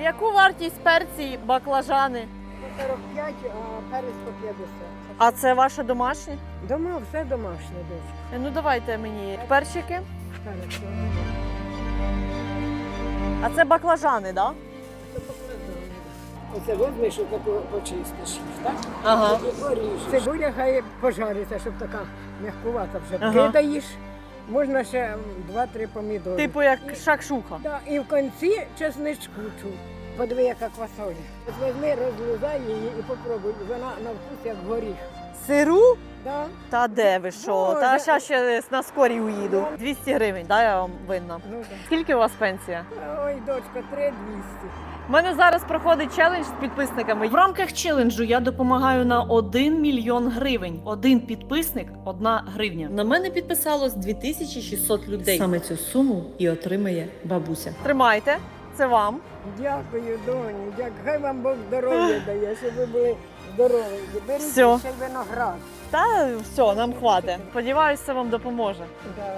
Яку вартість перці, баклажани? 45, а перець по 50. А це ваше домашнє? Дома все домашнє дуже. Е, Ну давайте мені перчики. Перець. А це баклажани, так? Да? Оце візьмеш, отаку почистиш, їх, так? Ага. Поріжеш. Цибуля хай пожариться, щоб така м'якувата вже. Ага. Кидаєш, можна ще два-три помідори. Типу як шакшука. Да, і в кінці чесничку чу. Подиви, яка квасоля. От візьми, розлізай її і попробуй. Вона на вкус як горіх. Сиру? Да? Та де ви що? Боже. Та зараз ще на скорі уїду. 200 гривень, да, я вам винна. Ну, да. Скільки у вас пенсія? Ой, дочка, 3200. У мене зараз проходить челендж з підписниками. В рамках челенджу я допомагаю на 1 мільйон гривень. Один підписник, одна гривня. На мене підписалось 2600 людей. Саме цю суму і отримає бабуся. Тримайте, це вам. Дякую, доню. Дякую. Хай вам Бог здоров'я дає, щоб ви були здорові. Беріть Всьо. ще й виноград. Та все, нам хватить. Сподіваюся, це вам допоможе. Да.